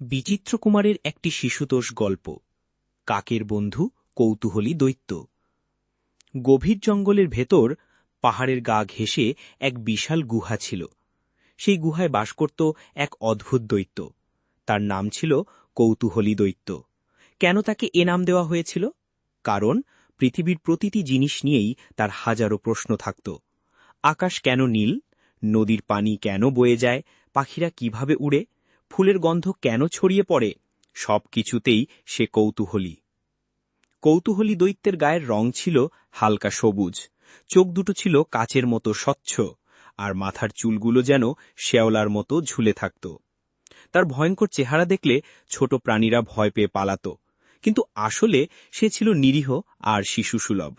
বিচিত্র কুমারের একটি শিশুতোষ গল্প। কাকের বন্ধু কৌতূহলী দৈত্য। গভীর জঙ্গলের ভেতর পাহাড়ের গা ঘেঁষে এক বিশাল গুহা ছিল। সেই গুহায় বাস করত এক অদ্ভুত দৈত্য। তার নাম ছিল কৌতূহলী দৈত্য। কেন তাকে এ নাম দেওয়া হয়েছিল? কারণ পৃথিবীর প্রতিটি জিনিস নিয়েই তার হাজারো প্রশ্ন থাকত। আকাশ কেন নীল? নদীর পানি কেন বয়ে যায়? পাখিরা কীভাবে উড়ে? ফুলের গন্ধ কেন ছড়িয়ে পড়ে, সব কিছুতেই সে কৌতূহলী। কৌতূহলী দৈত্যের গায়ের রং ছিল হালকা সবুজ, চোখ দুটো ছিল কাচের মতো স্বচ্ছ, আর মাথার চুলগুলো যেন শেওলার মতো ঝুলে থাকত। তার ভয়ঙ্কর চেহারা দেখলে ছোট প্রাণীরা ভয় পেয়ে পালাত, কিন্তু আসলে সে ছিল নিরীহ আর শিশুসুলভ।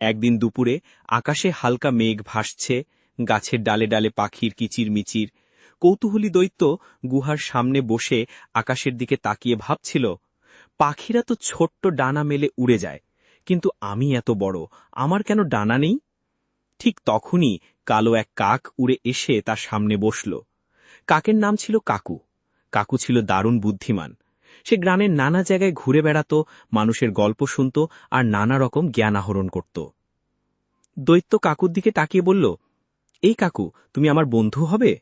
একদিন দুপুরে আকাশে হালকা মেঘ ভাসছে, গাছের ডালে ডালে পাখির কিচিরমিচির কৌতূহলী দৈত্য গুহার সামনে বসে আকাশের দিকে তাকিয়ে ভাবছিল, পাখিরা তো ছোট্ট ডানা মেলে উড়ে যায়, কিন্তু আমি এত বড়, আমার কেন ডানা নেই? ঠিক তখনই কালো এক কাক উড়ে এসে তার সামনে বসল। কাকের নাম ছিল কাকু। কাকু ছিল দারুণ বুদ্ধিমান। সে গ্রামের নানা জায়গায় ঘুরে বেড়াত, মানুষের গল্প শুনত আর নানা রকম জ্ঞান আহরণ করত। দৈত্য কাকুর দিকে তাকিয়ে বলল, এই কাকু, তুমি আমার বন্ধু হবে?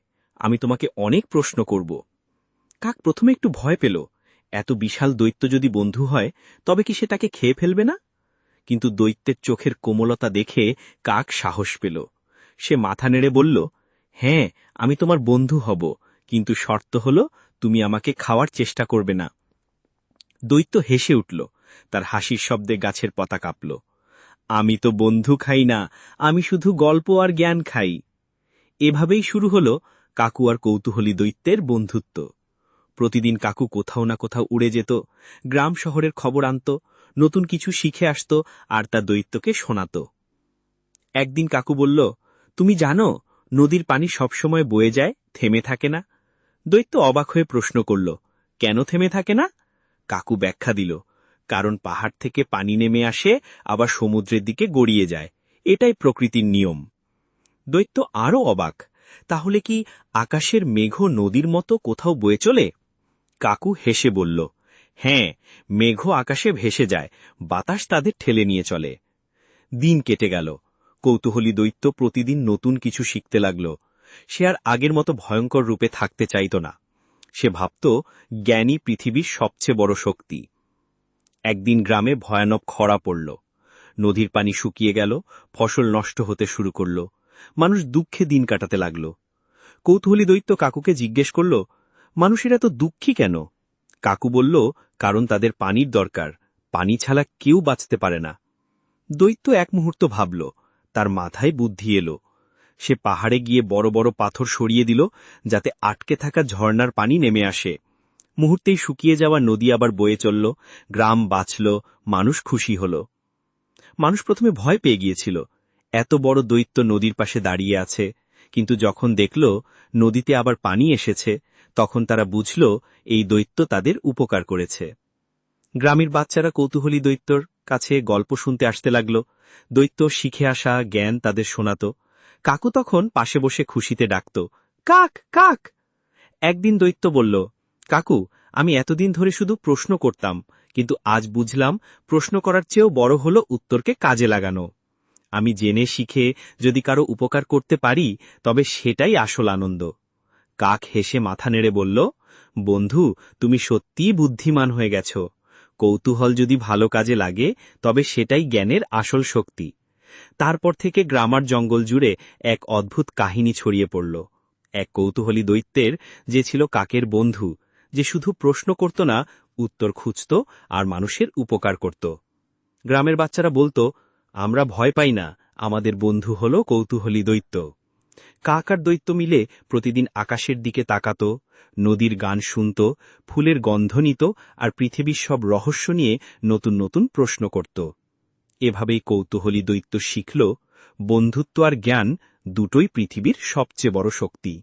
আমি তোমাকে অনেক প্রশ্ন করব। কাক প্রথমে একটু ভয় পেল। এত বিশাল দৈত্য যদি বন্ধু হয়, তবে কি সে তাকে খেয়ে ফেলবে না? কিন্তু দৈত্যের চোখের কোমলতা দেখে কাক সাহস পেল। সে মাথা নেড়ে বলল হ্যাঁ আমি তোমার বন্ধু হব, কিন্তু শর্ত হল তুমি আমাকে খাওয়ার চেষ্টা করবে না। দৈত্য হেসে উঠল, তার হাসির শব্দে গাছের পতা কাঁপল। আমি তো বন্ধু খাই না, আমি শুধু গল্প আর জ্ঞান খাই। এভাবেই শুরু হল কাকু আর কৌতূহলী দৈত্যের বন্ধুত্ব। প্রতিদিন কাকু কোথাও না কোথাও উড়ে যেত, গ্রাম শহরের খবর আনত, নতুন কিছু শিখে আসত আর তা দৈত্যকে শোনাত। একদিন কাকু বলল, তুমি জানো, নদীর পানি সবসময় বয়ে যায়, থেমে থাকে না? দৈত্য অবাক হয়ে প্রশ্ন করল, কেন থেমে থাকে না? কাকু ব্যাখ্যা দিল, কারণ পাহাড় থেকে পানি নেমে আসে, আবার সমুদ্রের দিকে গড়িয়ে যায়। এটাই প্রকৃতির নিয়ম। দৈত্য আরও অবাক তাহলে কি আকাশের মেঘ নদীর মতো কোথাও বয়ে চলে? কাকু হেসে বলল হ্যাঁ মেঘ আকাশে ভেসে যায়, বাতাস তাদের ঠেলে নিয়ে চলে। দিন কেটে গেল, কৌতূহলী দৈত্য প্রতিদিন নতুন কিছু শিখতে লাগল, সে আর আগের মতো ভয়ঙ্কর রূপে থাকতে চাইত না। সে ভাবত জ্ঞানী পৃথিবীর সবচেয়ে বড় শক্তি। একদিন গ্রামে ভয়ানক খরা পড়ল, নদীর পানি শুকিয়ে গেল, ফসল নষ্ট হতে শুরু করল মানুষ দুঃখে দিন কাটাতে লাগল। কৌতূহলী দৈত্য কাকুকে জিজ্ঞেস করল, মানুষের এত দুঃখী কেন? কাকু বলল, কারণ তাদের পানির দরকার, পানি ছাড়া কেউ বাঁচতে পারে না। দৈত্য এক মুহূর্ত ভাবল, তার মাথায় বুদ্ধি এলো। সে পাহাড়ে গিয়ে বড় বড় পাথর সরিয়ে দিল, যাতে আটকে থাকা ঝর্ণার পানি নেমে আসে। মুহূর্তেই শুকিয়ে যাওয়া নদী আবার বয়ে চলল, গ্রাম বাঁচল, মানুষ খুশি হল। মানুষ প্রথমে ভয় পেয়ে গিয়েছিল এত বড় দৈত্য নদীর পাশে দাঁড়িয়ে আছে, কিন্তু যখন দেখল নদীতে আবার পানি এসেছে, তখন তারা বুঝল এই দৈত্য তাদের উপকার করেছে। গ্রামের বাচ্চারা কৌতূহলী দৈত্যর কাছে গল্প শুনতে আসতে লাগল। দৈত্য শিখে আসা জ্ঞান তাদের শোনাত। কাকু তখন পাশে বসে খুশিতে ডাকত, কাক কাক! একদিন দৈত্য বলল, কাকু, আমি এতদিন ধরে শুধু প্রশ্ন করতাম, কিন্তু আজ বুঝলাম প্রশ্ন করার চেয়েও বড় হল উত্তরকে কাজে লাগানো। আমি জেনে শিখে যদি কারও উপকার করতে পারি, তবে সেটাই আসল আনন্দ। কাক হেসে মাথা নেড়ে বলল, বন্ধু, তুমি সত্যিই বুদ্ধিমান হয়ে গেছ। কৌতূহল যদি ভালো কাজে লাগে, তবে সেটাই জ্ঞানের আসল শক্তি তারপর থেকে গ্রামার জঙ্গল জুড়ে এক অদ্ভুত কাহিনী ছড়িয়ে পড়ল। এক কৌতূহলী দৈত্যের যে ছিল কাকের বন্ধু, যে শুধু প্রশ্ন করত না, উত্তর খুঁজত আর মানুষের উপকার করত। গ্রামের বাচ্চারা বলতো আমরা ভয় পাই না, আমাদের বন্ধু হল কৌতূহলী দৈত্য। কাক আর দৈত্য মিলে প্রতিদিন আকাশের দিকে তাকাত, নদীর গান শুনত, ফুলের গন্ধ নিত আর পৃথিবীর সব রহস্য নিয়ে নতুন নতুন প্রশ্ন করত। এভাবেই কৌতূহলী দৈত্য শিখল, বন্ধুত্ব আর জ্ঞান দুটোই পৃথিবীর সবচেয়ে বড় শক্তি।